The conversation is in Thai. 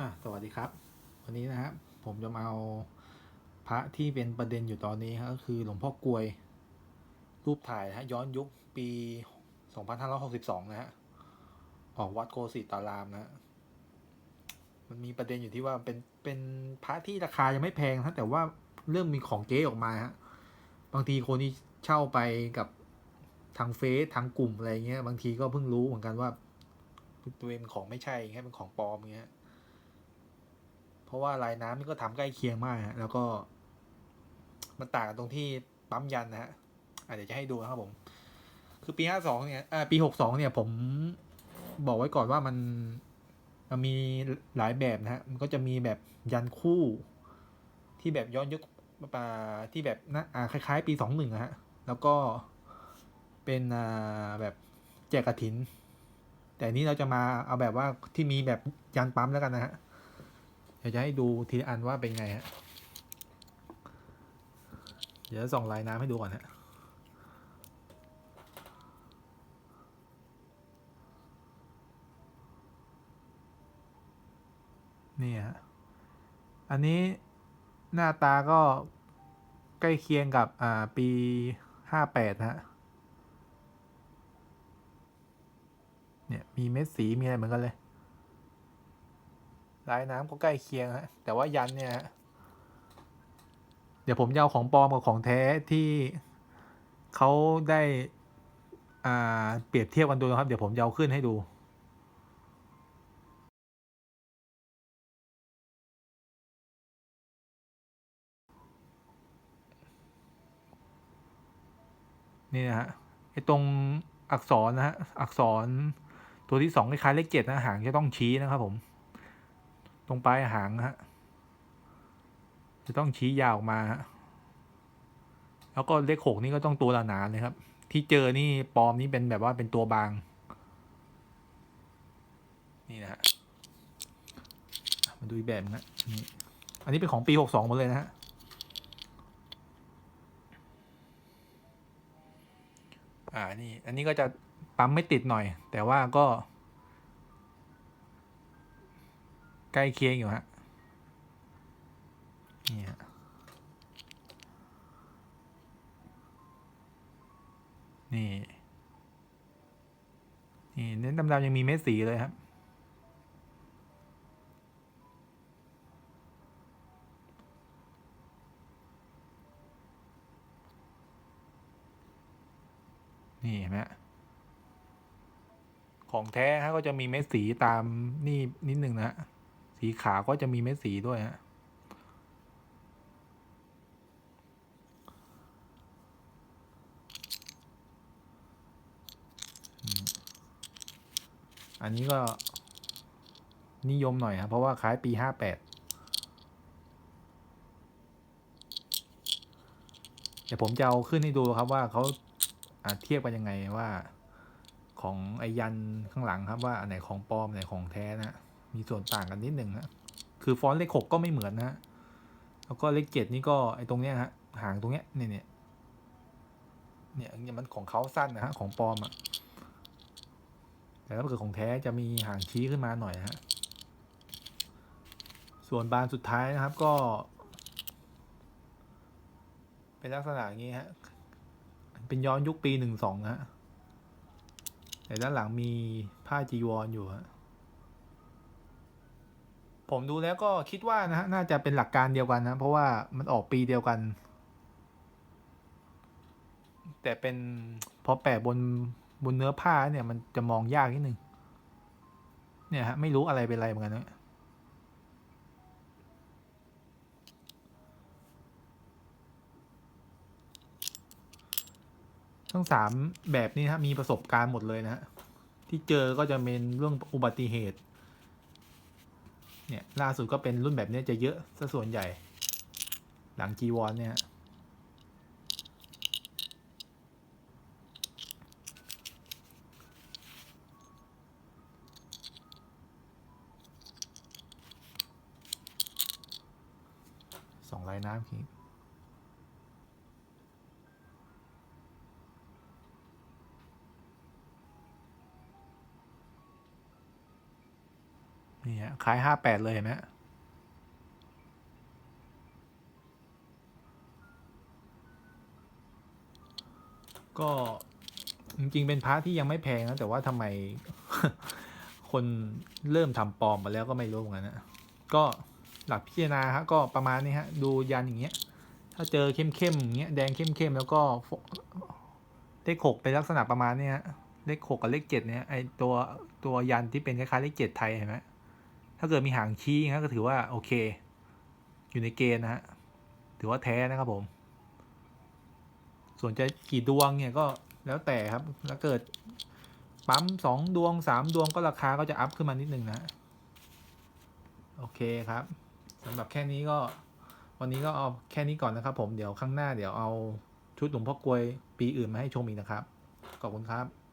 อะสวัสดีครับ วันนี้นะครับผมจะมาเอาพระที่เป็นประเด็นอยู่ตอนนี้ครับก็คือหลวงพ่อกลวย รูปถ่ายนะฮะย้อนยุคปี 2562 นะฮะออกวัดโกสิตารามนะฮะมันมีประเด็นอยู่ที่ว่าเป็นเป็นพระที่ราคายังไม่แพงนะแต่ว่าเริ่มมีของเก๊ออกมาฮะบางทีคนที่เช่าไปกับทางเฟซทางกลุ่มอะไรเงี้ยบางทีก็เพิ่งรู้เหมือนกันว่าตัวเองเป็นของไม่ใช่แค่เป็นของปลอมเงี้ย เพราะว่าลายน้ำนี่ก็ทำใกล้เคียงมากฮะแล้วก็ มันต่างกันตรงที่ปั๊มยันนะฮะอะเดี๋ยวจะให้ดูนะครับผม คือปีห้าสองเนี่ยอ่าปีหกสองเนี่ยผมบอกไว้ก่อนว่ามันมันมีหลายแบบนะฮะ มันก็จะมีแบบยันคู่ที่แบบย้อนยุคอ่าที่แบบนะอ่าคล้าย ๆ ปีสองหนึ่งฮะ แล้วก็เป็นอ่าแบบแจกกระถิน แต่นี้เราจะมาเอาแบบว่าที่มีแบบยันปั๊มแล้วกันนะฮะ ดี๋ยวจะให้ดูทีละอันว่าเป็นไงฮะ เดี๋ยวส่องลายน้ำให้ดูก่อนฮะนี่ฮะ อันนี้หน้าตาก็ใกล้เคียงกับอ่าปีห้าแปดฮะ เนี่ย มีเม็ดสีมีอะไรเหมือนกันเลย ลายน้ำก็ใกล้เคียงฮะแต่ว่ายันเนี่ยเดี๋ยวผมจะเอาของปลอมกับของแท้ที่เขาได้อ่าเปรียบเทียบกันดูนะครับ เดี๋ยวผมจะเอาขึ้นให้ดูนี่นะฮะไอตรงอักษรนะฮะอักษรตัวที่สองคล้ายๆเลขเจ็ดนะหางจะต้องชี้นะครับผม ตรงปลายหางนะฮะ จะต้องชี้ยาวออกมาฮะ แล้วก็เลขหกนี่ก็ต้องตัวหนาๆเลยครับ ที่เจอนี่ปลอมนี่เป็นแบบว่าเป็นตัวบาง นี่นะฮะ มาดูอีกแบบนะนี่อันนี้เป็นของปีหกสองหมดเลยนะฮะอ่านี่ อันนี้ก็จะปั๊มไม่ติดหน่อย แต่ว่าก็ ใก ล้เคียงอยู่ฮะนี่ฮะนี่นี่เน้นดำๆยังมีเม็ดสีเลยครับนี่เห็นไหมฮะของแท้ฮะก็จะมีเม็ดสีตามนี่นิดหนึ่งนะฮะ สีขาวก็จะมีเม็ดสีด้วยฮะอันนี้ก็นิยมหน่อยครับเพราะว่าคล้ายปีห้าแปดเดี๋ยวผมจะเอาขึ้นให้ดูครับว่าเขาเทียบกันยังไงว่าของไอยันข้างหลังครับว่าอันไหนของปลอมอันไหนของแท้นะ มีส่วนต่างกันนิดหนึ่งนะคือฟอนต์เลขหกก็ไม่เหมือนนะแล้วก็เลขเจ็ดนี่ก็ไอ้ตรงเนี้ยฮะหางตรงเนี้ยเนี่ยเนี่ยเนี่ยเนี่ยมันของเขาสั้นนะฮะของปลอมอะแต่ถ้าเกิดของแท้จะมีหางชี้ขึ้นมาหน่อยฮะส่วนบานสุดท้ายนะครับก็ เป็นลักษณะอย่างนี้ฮะเป็นย้อนยุคปีหนึ่งสองฮะแต่ด้านหลังมีผ้าจีวรออยู่ฮะ ผมดูแล้วก็คิดว่านะฮะน่าจะเป็นหลักการเดียวกันนะ เพราะว่ามันออกปีเดียวกัน แต่เป็นพอแปะบนบนเนื้อผ้าเนี่ยมันจะมองยากนิดนึงเนี่ยฮะไม่รู้อะไรเป็นอะไรเหมือนกันนะทั้งสามแบบนี้ฮะมีประสบการณ์หมดเลยนะฮะที่เจอก็จะเป็นเรื่องอุบัติเหตุ เนี่ยล่าสุดก็เป็นรุ่นแบบนี้จะเยอะซะส่วนใหญ่ หลังจีวอนเนี่ยฮะสองลายน้ำคิง นนี่ฮะขายห้าแปดเลยเห็นไหมก็จริงๆเป็นพระที่ยังไม่แพงนะแต่ว่าทำไมคนเริ่มทำปลอมมาแล้วก็ไม่รู้เหมือนกันนะก็หลักพิจารณาฮะก็ประมาณนี้ฮะดูยันอย่างเงี้ย ถ้าเจอเข้มๆอย่างเงี้ยแดงเข้มๆแล้วก็เลขหกเป็นลักษณะประมาณนี้ฮะเลขหกกับเลขเจ็ดเนี่ยไอตัวตัวยันที่เป็นคล้ายๆเลขเจ็ดไทยเห็นไหม ถ้าเกิดมีหางชี้นะก็ถือว่าโอเค อยู่ในเกณฑ์นะฮะ ถือว่าแท้นะครับผม ส่วนจะกี่ดวงเนี่ยก็แล้วแต่ครับ แล้วเกิดปั๊มสองดวงสามดวงก็ราคาก็จะอัพขึ้นมานิดนึงนะ โอเคครับสำหรับแค่นี้ก็ วันนี้ก็เอาแค่นี้ก่อนนะครับ ผมเดี๋ยวข้างหน้าเดี๋ยวเอาชุดหลวงพ่อกลวยปีอื่นมาให้ชมอีกนะครับ ขอบคุณครับ